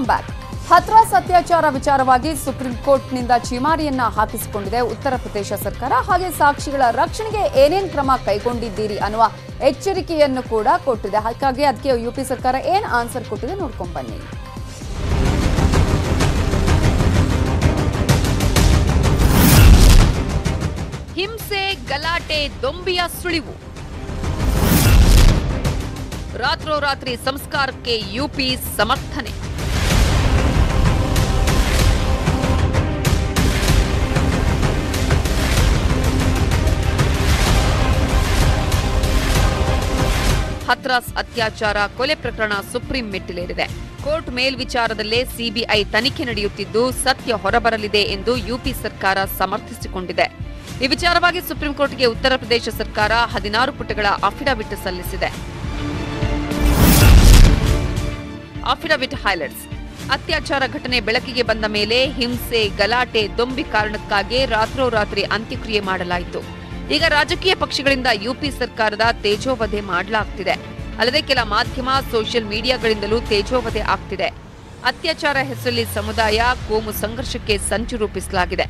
Back Hathras ಅತ್ಯಾಚಾರ ವಿಚಾರವಾಗಿ supreme ಕೋರ್ಟ್ನಿಂದ ಚಿಮಾರಿಯನ್ನ ಹಾಕಿಸಿಕೊಂಡಿದೆ Uttar Pradesh ಸರ್ಕಾರ. ಹಾಗೆ ಸಾಕ್ಷಿಗಳ ರಕ್ಷಣೆಗೆ ಏನೇನ್ ಕ್ರಮ ಕೈಗೊಂಡಿದ್ದೀರಿ ಅನ್ನುವ ಎಚ್ಚರಿಕೆಯನ್ನು ಕೂಡ ಕೊಟ್ಟಿದೆ. ಹಾಗಾಗಿ ಅದಕ್ಕೆ ಯುಪಿ ಸರ್ಕಾರ ಏನ್ ಆನ್ಸರ್ ಕೊಟ್ಟಿದೆ ನೋಡ್ಕೊಂಡ್ ಬನ್ನಿ. ಹಿಂಸೆ, ಗಲಾಟೆ, ದೊಂಬಿಯ ಸುಳಿವು. ರಾತ್ರೋರಾತ್ರಿ ಸಂಸ್ಕಾರಕ್ಕೆ ಯುಪಿ ಸಮರ್ಥನೆ. ಹತ್ರಾಸ್ ಅತ್ಯಾಚಾರ ಕೊಲೆ ಪ್ರಕರಣ ಸುಪ್ರೀಂ ಮೆಟ್ಟಿಲೇರಿದೆ. ಕೋರ್ಟ್ ಮೇಲ್ವಿಚಾರದಲ್ಲೇ ಸಿಬಿಐ ತನಿಖೆ ನಡೆಯುತ್ತಿದ್ದು ಸತ್ಯ ಹೊರಬರಲಿದೆ ಎಂದು ಯುಪಿ ಸರ್ಕಾರ ಸಮರ್ಥಿಸಿಕೊಂಡಿದೆ. ಈ ವಿಚಾರವಾಗಿ ಸುಪ್ರೀಂ ಕೋರ್ಟ್ಗೆ ಉತ್ತರ ಪ್ರದೇಶ ಸರ್ಕಾರ ಹದಿನಾರು ಪುಟಗಳ ಅಫಿಡವಿಟ್ ಸಲ್ಲಿಸಿದೆ. Affidavit highlights. ಅತ್ಯಾಚಾರ ಘಟನೆ ಬೆಳಕಿಗೆ ಬಂದ ಮೇಲೆ ಹಿಂಸೆ ಗಲಾಟೆ ದೊಂಬಿ ಕಾರಣಕ್ಕಾಗಿ ರಾತ್ರೋರಾತ್ರಿ ಅಂತ್ಯಕ್ರಿಯೆ ಮಾಡಲಾಯಿತು. ಈಗ ರಾಜಕೀಯ ಪಕ್ಷಗಳಿಂದ ಯುಪಿ ಸರ್ಕಾರದ ತೇಜೋವಧೆ ಮಾಡಲಾಗ್ತಿದೆ. ಅಲ್ಲದೆ ಕೆಲ ಮಾಧ್ಯಮ, ಸೋಷಿಯಲ್ ಮೀಡಿಯಾಗಳಿಂದಲೂ ತೇಜೋವಧೆ ಆಗ್ತಿದೆ. ಅತ್ಯಾಚಾರ ಹೆಸರಲ್ಲಿ ಸಮುದಾಯ ಕೋಮು ಸಂಘರ್ಷಕ್ಕೆ ಸಂಚು ರೂಪಿಸಲಾಗಿದೆ.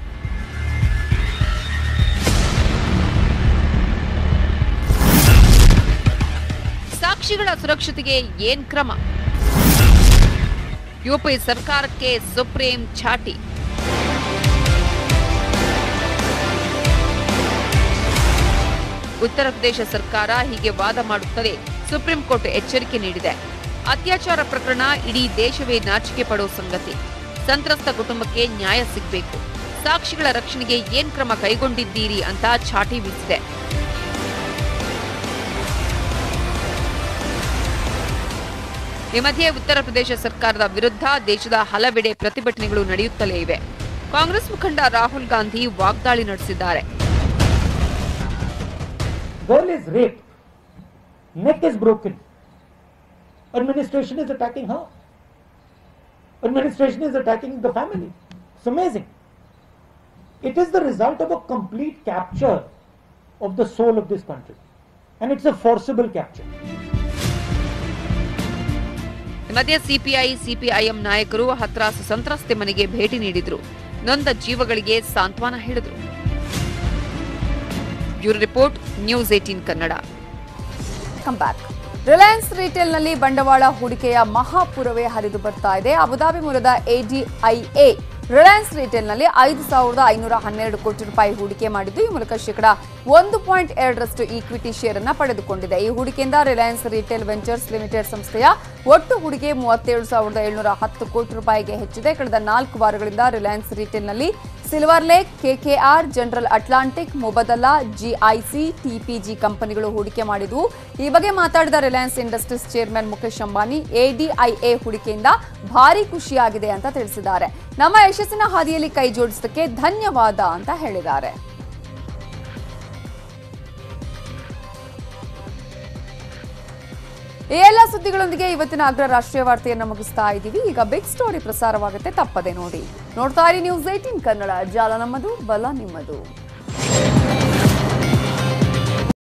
ಸಾಕ್ಷಿಗಳ ಸುರಕ್ಷತೆಗೆ ಏನ್ ಕ್ರಮ? ಯುಪಿ ಸರ್ಕಾರಕ್ಕೆ ಸುಪ್ರೀಂ ಛಾಟಿ ಉತ್ತರ ಪ್ರದೇಶ ಸರ್ಕಾರ ಹೀಗೆ ವಾದ ಮಾಡುತ್ತದೆ. ಸುಪ್ರೀಂ ಕೋರ್ಟ್ ಎಚ್ಚರಿಕೆ ನೀಡಿದೆ. ಅತ್ಯಾಚಾರ ಪ್ರಕರಣ ಇಡೀ ದೇಶವೇ ನಾಚಿಕೆ ಪಡೋ ಸಂಗತಿ. ಸಂತ್ರಸ್ತ ಕುಟುಂಬಕ್ಕೆ ನ್ಯಾಯ ಸಿಗಬೇಕು. ಸಾಕ್ಷಿಗಳ ರಕ್ಷಣೆಗೆ ಏನ್ ಕ್ರಮ ಕೈಗೊಂಡಿದ್ದೀರಿ ಅಂತ ಛಾಟಿ ಬೀಸಿದೆ. ಈ ಮಧ್ಯೆ ಉತ್ತರ ಪ್ರದೇಶ ಸರ್ಕಾರದ ವಿರುದ್ಧ ದೇಶದ ಹಲವೆಡೆ ಪ್ರತಿಭಟನೆಗಳು ನಡೆಯುತ್ತಲೇ ಇವೆ. ಕಾಂಗ್ರೆಸ್ ಮುಖಂಡ ರಾಹುಲ್ ಗಾಂಧಿ ವಾಗ್ದಾಳಿ ನಡೆಸಿದ್ದಾರೆ. Girl is raped. Neck is broken. Administration is attacking her. Administration is attacking the family. It's amazing. It is the result of a complete capture of the soul of this country. And it's a forcible capture. ಈ ಮಧ್ಯೆ CPI CPIM ನಾಯಕರು ಹತ್ರಾಸ್ ಸಂತ್ರಸ್ತೆ ಮನೆಗೆ ಭೇಟಿ ನೀಡಿದ್ರು ನೊಂದ ಜೀವಗಳಿಗೆ ಸಾಂತ್ವನ ಹೇಳಿದ್ರು bureau report, news eighteen Kannada. Back Reliance ರಿಟೇಲ್ನಲ್ಲಿ ಬಂಡವಾಳ ಹೂಡಿಕೆಯ ಮಹಾಪುರವೇ ಹರಿದು ಬರ್ತಾ ಇದೆ. ಅಬುದಾಬಿ ಮೂಲದ ಎಡಿಐಎ ರಿಲಯನ್ಸ್ ರಿಟೇಲ್ನಲ್ಲಿ ಐದು ಸಾವಿರದ ಐನೂರ ಹನ್ನೆರಡು ಕೋಟಿ ರೂಪಾಯಿ ಹೂಡಿಕೆ ಮಾಡಿದ್ದು, ಈ ಮೂಲಕ ಶೇಕಡ ಒಂದು ಪಾಯಿಂಟ್ ಎರಡರಷ್ಟು ಈಕ್ವಿಟಿ ಶೇರ್ ಅನ್ನು ಪಡೆದುಕೊಂಡಿದೆ. ಈ ಹೂಡಿಕೆಯಿಂದ ರಿಲಯನ್ಸ್ ರಿಟೇಲ್ ವೆಂಚರ್ಸ್ ಲಿಮಿಟೆಡ್ ಸಂಸ್ಥೆಯ ಒಟ್ಟು ಹೂಡಿಕೆ ಮೂವತ್ತೇಳು ಸಾವಿರದ ಏಳ್ನೂರ ಹತ್ತು ಕೋಟಿ ರೂಪಾಯಿಗೆ ಹೆಚ್ಚಿದೆ. ಕಳೆದ ನಾಲ್ಕು ವಾರಗಳಿಂದ Reliance ರಿಟೇಲ್ನಲ್ಲಿ Silver Lake, KKR, General Atlantic Mubadala GIC, TPG ಕಂಪನಿಗಳು ಹೂಡಿಕೆ ಮಾಡಿದ್ದು. ಈ ಬಗ್ಗೆ ಮಾತಾಡಿದ Reliance industries chairman Mukesh Ambani ADIA ಹೂಡಿಕೆಯಿಂದ ಭಾರಿ ಖುಷಿಯಾಗಿದೆ ಅಂತ ತಿಳಿಸಿದ್ದಾರೆ. ನಮ್ಮ ಯಶಸ್ಸಿನ ಹಾದಿಯಲ್ಲಿ ಕೈ ಜೋಡಿಸೋದಕ್ಕೆ ಧನ್ಯವಾದ ಅಂತ ಹೇಳಿದ್ದಾರೆ. ಈ ಎಲ್ಲ ಸುದ್ದಿಗಳೊಂದಿಗೆ ಇವತ್ತಿನ ಅಗ್ರ ರಾಷ್ಟ್ರೀಯ ವಾರ್ತೆಯನ್ನು ಮುಗಿಸ್ತಾ ಇದ್ದೀವಿ. ಈಗ ಬಿಗ್ ಸ್ಟೋರಿ ಪ್ರಸಾರವಾಗುತ್ತೆ. ತಪ್ಪದೆ ನೋಡಿ. ನೋಡ್ತಾ ಇರಿ ನ್ಯೂಸ್ ಏಟೀನ್ ಕನ್ನಡ. ಜಾಲ ನಮ್ಮದು, ಬಲ ನಿಮ್ಮದು.